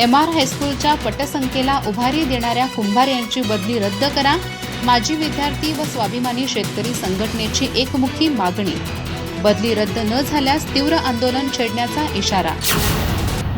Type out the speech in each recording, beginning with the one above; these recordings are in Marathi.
एम आर हायस्कूलच्या पटसंख्येला उभारी देणाऱ्या कुंभार यांची बदली रद्द करा. माजी विद्यार्थी व स्वाभिमानी शेतकरी संघटनेची एकमुखी मागणी. बदली रद्द न झाल्यास तीव्र आंदोलन छेडण्याचा इशारा.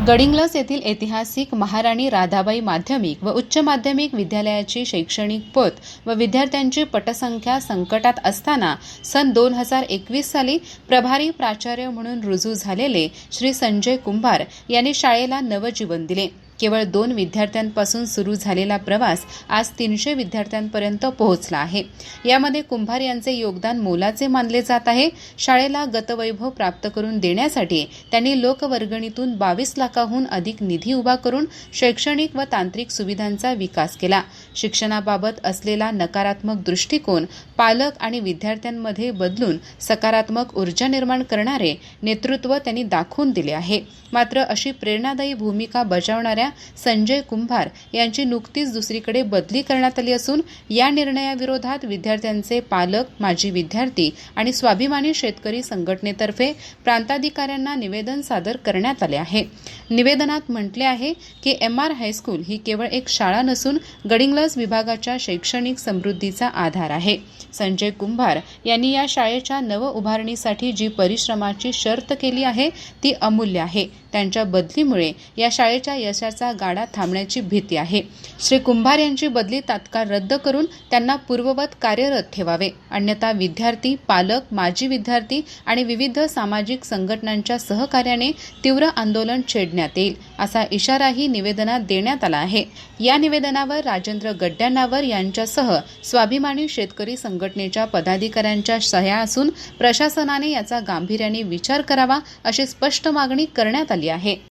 गडिंग्लस येथील ऐतिहासिक महाराणी राधाबाई माध्यमिक व उच्च माध्यमिक विद्यालयाची शैक्षणिक पत व विद्यार्थ्यांची पटसंख्या संकटात असताना सन दोन हजार एकवीस साली प्रभारी प्राचार्य म्हणून रुजू झालेले श्री संजय कुंभार यांनी शाळेला नवजीवन दिले. केवळ दोन विद्यार्थ्यांपासून सुरू झालेला प्रवास आज तीनशे विद्यार्थ्यांपर्यंत पोहोचला आहे. यामध्ये कुंभार यांचे योगदान मोलाचे मानले जात आहे. शाळेला गतवैभव प्राप्त करून देण्यासाठी त्यांनी लोकवर्गणीतून बावीस लाखाहून अधिक निधी उभा करून शैक्षणिक व तांत्रिक सुविधांचा विकास केला. शिक्षणाबाबत असलेला नकारात्मक दृष्टिकोन पालक आणि विद्यार्थ्यांमध्ये बदलून सकारात्मक ऊर्जा निर्माण करणारे नेतृत्व त्यांनी दाखवून दिले आहे. मात्र अशी प्रेरणादायी भूमिका बजावणाऱ्या संजय कुंभार यांची नुकतीच दुसरीकडे बदली करण्यात आली असून या निर्णयाविरोधात विद्यार्थ्यांचे पालक माजी विद्यार्थी आणि स्वाभिमानी शेतकरी संघटनेतर्फे प्रांताधिकाऱ्यांना निवेदन सादर करण्यात आले आहे. निवेदनात म्हटले आहे की एम आर हायस्कूल ही केवळ एक शाळा नसून गडिंगला गडिंग्लज विभागाच्या शैक्षणिक समृद्धीचा आधार आहे. संजय कुंभार यांनी या शाळेच्या नव उभारणीसाठी जी परिश्रमाची शर्त केली आहे ती अमूल्य आहे. त्यांच्या बदलीमुळे या शाळेच्या यशाचा गाडा थांबण्याची भीती आहे. श्री कुंभार यांची बदली तात्काळ रद्द करून त्यांना पूर्ववत कार्यरत ठेवावे. अन्यथा विद्यार्थी पालक माजी विद्यार्थी आणि विविध सामाजिक संघटनांच्या सहकार्याने तीव्र आंदोलन छेडण्यात येईल. असा इशाराही निवेदनात देण्यात आला आहे. या निवेदनावर राजेंद्र गड्ड्यांनावर यांच्यासह स्वाभिमानी शेतकरी संघटनेच्या पदाधिकाऱ्यांच्या सह्या असून प्रशासनाने याचा गांभीर्याने विचार करावा अशी स्पष्ट मागणी करण्यात आली आहे.